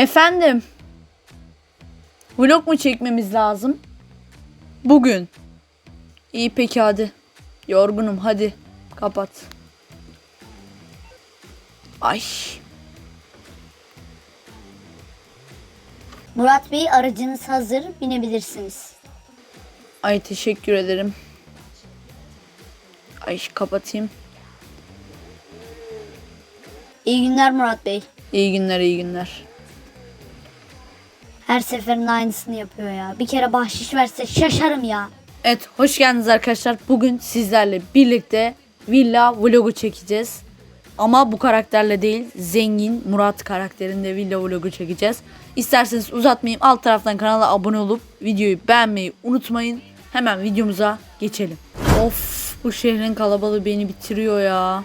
Efendim. Vlog mu çekmemiz lazım? Bugün. İyi peki hadi. Yorgunum hadi. Kapat. Ay. Murat Bey aracınız hazır. Binebilirsiniz. Ay teşekkür ederim. Ay kapatayım. İyi günler Murat Bey. İyi günler iyi günler. Her seferinde aynısını yapıyor ya. Bir kere bahşiş verse şaşarım ya. Evet hoş geldiniz arkadaşlar. Bugün sizlerle birlikte villa vlogu çekeceğiz. Ama bu karakterle değil zengin Murat karakterinde villa vlogu çekeceğiz. İsterseniz uzatmayayım alt taraftan kanala abone olup videoyu beğenmeyi unutmayın. Hemen videomuza geçelim. Of bu şehrin kalabalığı beni bitiriyor ya.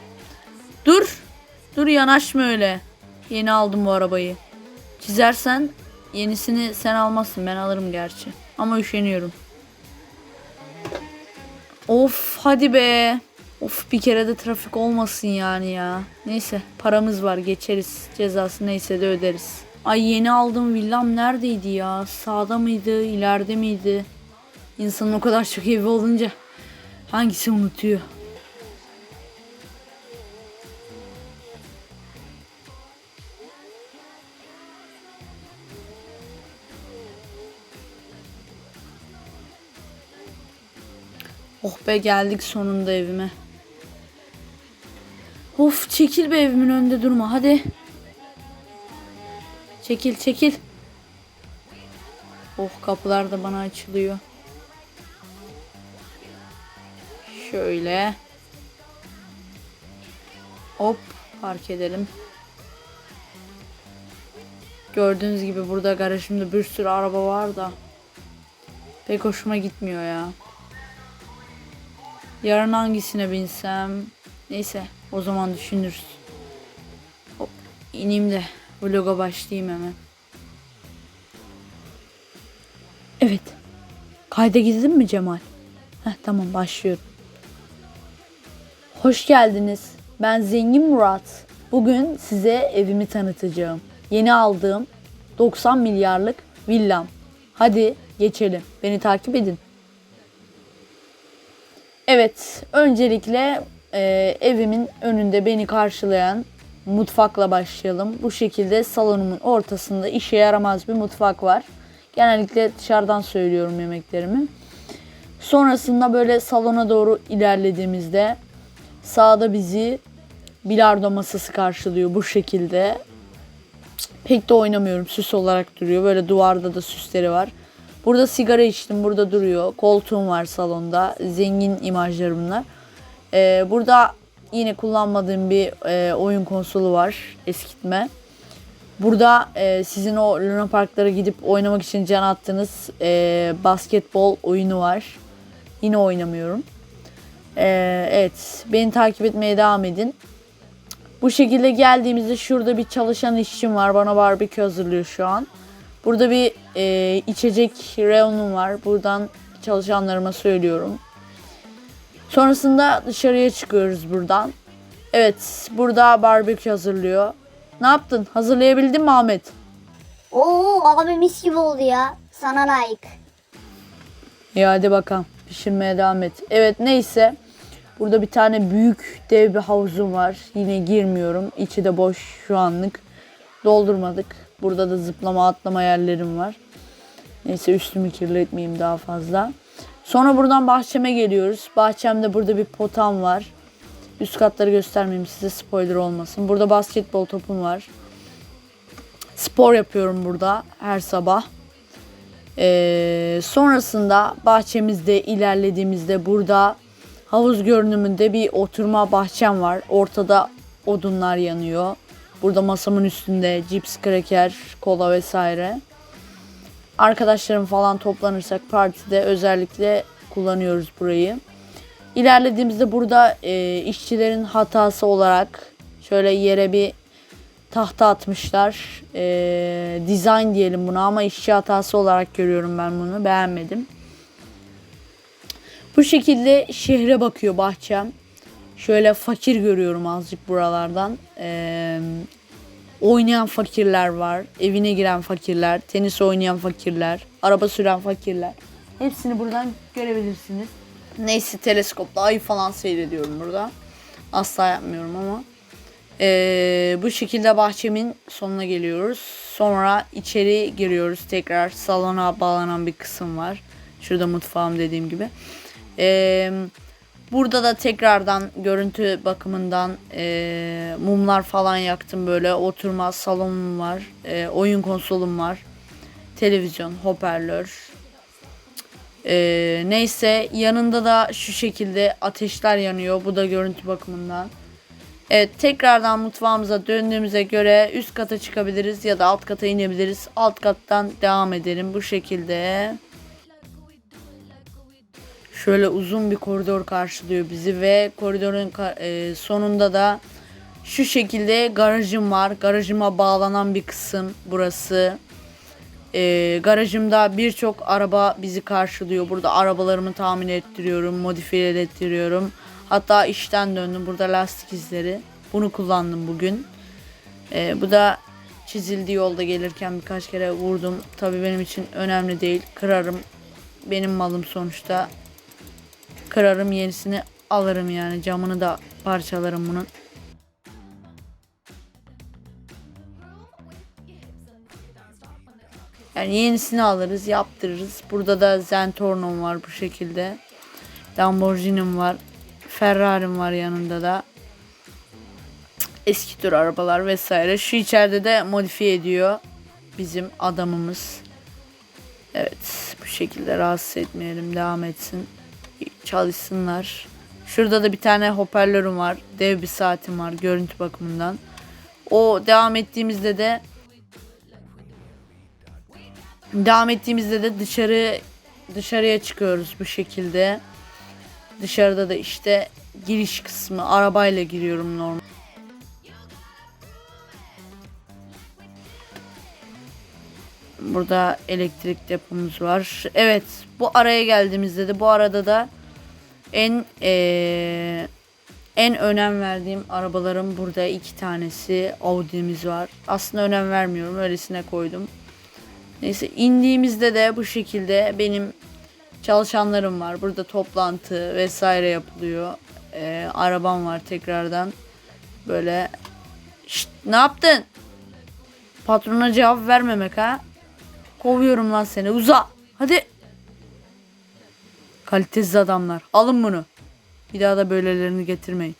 Dur. Dur yanaşma öyle. Yeni aldım bu arabayı. Çizersen yenisini sen almazsın ben alırım gerçi. Ama üşeniyorum. Of hadi be. Of bir kere de trafik olmasın yani ya. Neyse paramız var geçeriz. Cezası neyse de öderiz. Ay yeni aldığım villam neredeydi ya? Sağda mıydı? ileride miydi? İnsanın o kadar çok evi olunca hangisi unutuyor? Oh be geldik sonunda evime. Of çekil be evimin önünde durma hadi. Çekil çekil. Oh kapılar da bana açılıyor. Şöyle. Hop park edelim. Gördüğünüz gibi burada garajımda bir sürü araba var da pek hoşuma gitmiyor ya. Yarın hangisine binsem? Neyse o zaman düşünürüz. Hop, ineyim de vloga başlayayım hemen. Evet. Kayda girdin mi Cemal? Heh, tamam başlıyorum. Hoş geldiniz. Ben Zengin Murat. Bugün size evimi tanıtacağım. Yeni aldığım 90 milyarlık villam. Hadi geçelim. Beni takip edin. Evet, öncelikle e, evimin önünde beni karşılayan mutfakla başlayalım. Bu şekilde salonumun ortasında işe yaramaz bir mutfak var. Genellikle dışarıdan söylüyorum yemeklerimi. Sonrasında böyle salona doğru ilerlediğimizde sağda bizi bilardo masası karşılıyor bu şekilde. Pek de oynamıyorum. Süs olarak duruyor. Böyle duvarda da süsleri var. Burada sigara içtim. Burada duruyor. Koltuğum var salonda. Zengin imajları bunlar. Ee, burada yine kullanmadığım bir e, oyun konsolu var. Eskitme. Burada e, sizin o Luna Parklara gidip oynamak için can attığınız e, basketbol oyunu var. Yine oynamıyorum. Ee, evet. Beni takip etmeye devam edin. Bu şekilde geldiğimizde şurada bir çalışan işçim var. Bana barbekü hazırlıyor şu an. Burada bir e, içecek reyonum var. Buradan çalışanlarıma söylüyorum. Sonrasında dışarıya çıkıyoruz buradan. Evet, burada barbekü hazırlıyor. Ne yaptın? Hazırlayabildin mi Ahmet? Oo abi mis gibi oldu ya. Sana layık. İyi hadi bakalım. Pişirmeye devam et. Evet neyse. Burada bir tane büyük dev bir havuzum var. Yine girmiyorum. İçi de boş şu anlık. Doldurmadık. Burada da zıplama atlama yerlerim var. Neyse üstümü kirletmeyeyim daha fazla. Sonra buradan bahçeme geliyoruz. Bahçemde burada bir potam var. Üst katları göstermeyeyim size spoiler olmasın. Burada basketbol topum var. Spor yapıyorum burada her sabah. Ee, sonrasında bahçemizde ilerlediğimizde burada havuz görünümünde bir oturma bahçem var. Ortada odunlar yanıyor. Burada masamın üstünde cips, kraker, kola vesaire. Arkadaşlarım falan toplanırsak partide özellikle kullanıyoruz burayı. İlerlediğimizde burada e, işçilerin hatası olarak şöyle yere bir tahta atmışlar. E, design diyelim buna ama işçi hatası olarak görüyorum ben bunu. Beğenmedim. Bu şekilde şehre bakıyor bahçem. Şöyle fakir görüyorum azıcık buralardan. Ee, oynayan fakirler var. Evine giren fakirler, tenis oynayan fakirler, araba süren fakirler. Hepsini buradan görebilirsiniz. Neyse teleskopla ay falan seyrediyorum burada. Asla yapmıyorum ama. Ee, bu şekilde bahçemin sonuna geliyoruz. Sonra içeri giriyoruz. Tekrar salona bağlanan bir kısım var. Şurada mutfağım dediğim gibi. Ee, burada da tekrardan görüntü bakımından ee, mumlar falan yaktım böyle. Oturma salonum var. ee, oyun konsolum var. Televizyon, hoparlör. Ee, neyse yanında da şu şekilde ateşler yanıyor. Bu da görüntü bakımından. Evet tekrardan mutfağımıza döndüğümüze göre üst kata çıkabiliriz ya da alt kata inebiliriz. Alt kattan devam edelim bu şekilde. Şöyle uzun bir koridor karşılıyor bizi ve koridorun e, sonunda da şu şekilde garajım var. Garajıma bağlanan bir kısım burası. E, garajımda birçok araba bizi karşılıyor. Burada arabalarımı tamir ettiriyorum, modifiye ettiriyorum. Hatta işten döndüm. Burada lastik izleri. Bunu kullandım bugün. E, bu da çizildiği yolda gelirken birkaç kere vurdum. Tabii benim için önemli değil. Kırarım. Benim malım sonuçta. Kırarım yenisini alırım yani. Camını da parçalarım bunun. Yani yenisini alırız, yaptırırız. Burada da Zentorno'm var bu şekilde. Lamborghini'm var. Ferrari'm var yanında da. Eski tür arabalar vesaire. Şu içeride de modifiye ediyor bizim adamımız. Evet bu şekilde rahatsız etmeyelim devam etsin. Çalışsınlar. Şurada da bir tane hoparlörüm var. Dev bir saatim var görüntü bakımından. O devam ettiğimizde de Devam ettiğimizde de dışarı dışarıya çıkıyoruz bu şekilde. Dışarıda da işte giriş kısmı arabayla giriyorum normal. Burada elektrik depomuz var. Evet, bu araya geldiğimizde de bu arada da en eee, en önem verdiğim arabalarım burada iki tanesi Audi'miz var. Aslında önem vermiyorum, öylesine koydum. Neyse indiğimizde de bu şekilde benim çalışanlarım var. Burada toplantı vesaire yapılıyor. Ee, arabam var tekrardan. Böyle Şşt, ne yaptın? Patrona cevap vermemek ha. Kovuyorum lan seni. Uza. Hadi. Kalitesiz adamlar. Alın bunu. Bir daha da böylelerini getirmeyin.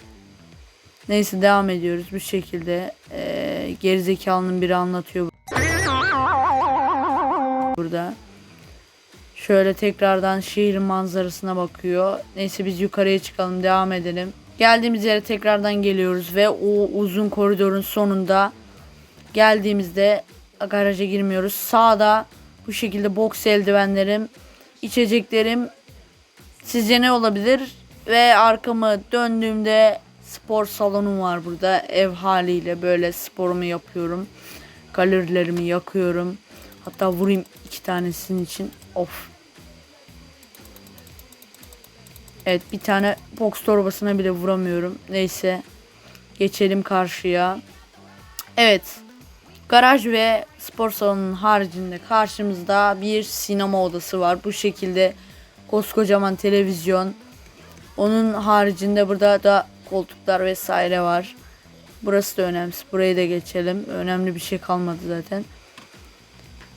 Neyse devam ediyoruz bu şekilde. Ee, gerizekalının biri anlatıyor burada. Şöyle tekrardan şehrin manzarasına bakıyor. Neyse biz yukarıya çıkalım devam edelim. Geldiğimiz yere tekrardan geliyoruz ve o uzun koridorun sonunda geldiğimizde garaja girmiyoruz. Sağda bu şekilde boks eldivenlerim, içeceklerim sizce ne olabilir? Ve arkamı döndüğümde spor salonum var burada. Ev haliyle böyle sporumu yapıyorum. Kalorilerimi yakıyorum. Hatta vurayım iki tanesinin için. Of. Evet bir tane box torbasına bile vuramıyorum. Neyse. Geçelim karşıya. Evet. Garaj ve spor salonunun haricinde karşımızda bir sinema odası var. Bu şekilde koskocaman televizyon. Onun haricinde burada da koltuklar vesaire var. Burası da önemsiz. Burayı da geçelim. Önemli bir şey kalmadı zaten.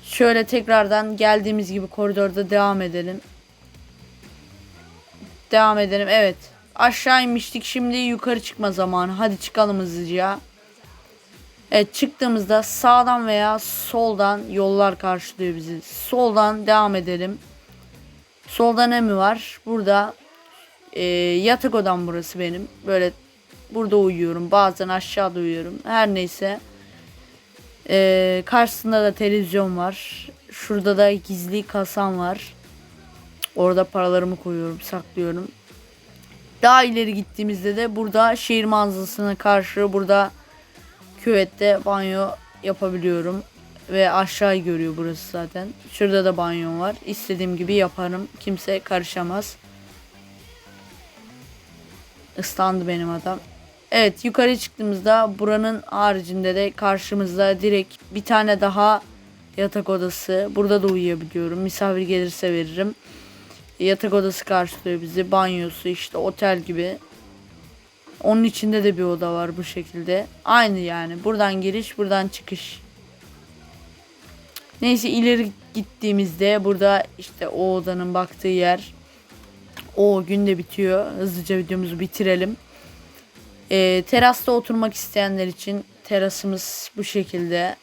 Şöyle tekrardan geldiğimiz gibi koridorda devam edelim. Devam edelim. Evet. Aşağı inmiştik. Şimdi yukarı çıkma zamanı. Hadi çıkalım hızlıca. Evet çıktığımızda sağdan veya soldan yollar karşılıyor bizi. Soldan devam edelim. Solda ne mi var? Burada e, yatak odam burası benim. Böyle burada uyuyorum. Bazen aşağıda uyuyorum. Her neyse. Ee, karşısında da televizyon var. Şurada da gizli kasam var. Orada paralarımı koyuyorum, saklıyorum. Daha ileri gittiğimizde de burada şehir manzarasına karşı burada küvette banyo yapabiliyorum. Ve aşağıyı görüyor burası zaten. Şurada da banyo var. İstediğim gibi yaparım. Kimse karışamaz. Islandı benim adam. Evet yukarı çıktığımızda buranın haricinde de karşımızda direkt bir tane daha yatak odası. Burada da uyuyabiliyorum. Misafir gelirse veririm. Yatak odası karşılıyor bizi. Banyosu işte otel gibi. Onun içinde de bir oda var bu şekilde. Aynı yani. Buradan giriş, buradan çıkış. Neyse ileri gittiğimizde burada işte o odanın baktığı yer. O gün de bitiyor. Hızlıca videomuzu bitirelim. Ee, terasta oturmak isteyenler için terasımız bu şekilde.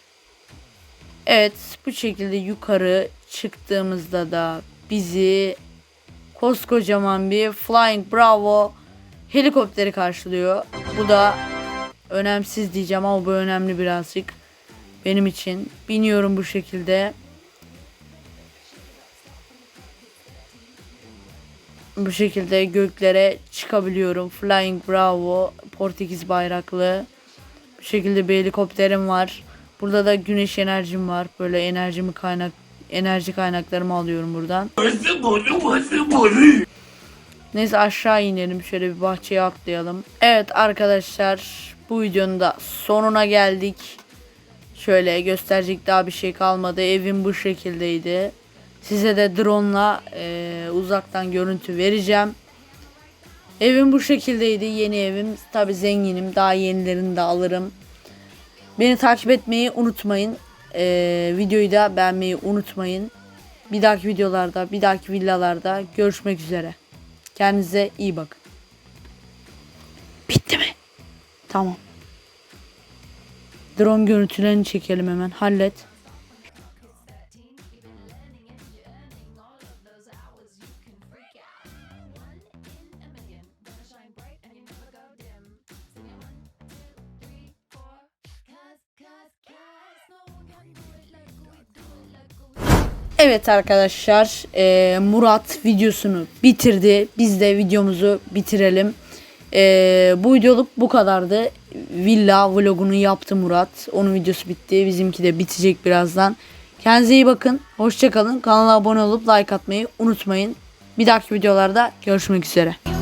Evet bu şekilde yukarı çıktığımızda da bizi koskocaman bir Flying Bravo helikopteri karşılıyor. Bu da önemsiz diyeceğim ama bu önemli birazcık benim için. Biniyorum bu şekilde. Bu şekilde göklere çıkabiliyorum. Flying Bravo Portekiz bayraklı. Bu şekilde bir helikopterim var. Burada da güneş enerjim var. Böyle enerjimi kaynak enerji kaynaklarımı alıyorum buradan. Neyse aşağı inelim. Şöyle bir bahçeye atlayalım. Evet arkadaşlar bu videonun da sonuna geldik. Şöyle gösterecek daha bir şey kalmadı. Evim bu şekildeydi. Size de drone'la e, uzaktan görüntü vereceğim. Evim bu şekildeydi. Yeni evim. Tabi zenginim. Daha yenilerini de alırım. Beni takip etmeyi unutmayın. E, videoyu da beğenmeyi unutmayın. Bir dahaki videolarda, bir dahaki villalarda görüşmek üzere. Kendinize iyi bakın. Bitti mi? Tamam. Drone görüntülerini çekelim hemen. Hallet. Evet arkadaşlar eee, Murat videosunu bitirdi. Biz de videomuzu bitirelim. Eee, bu videoluk bu kadardı. Villa vlogunu yaptı Murat. Onun videosu bitti. Bizimki de bitecek birazdan. Kendinize iyi bakın. Hoşçakalın. Kanala abone olup like atmayı unutmayın. Bir dahaki videolarda görüşmek üzere.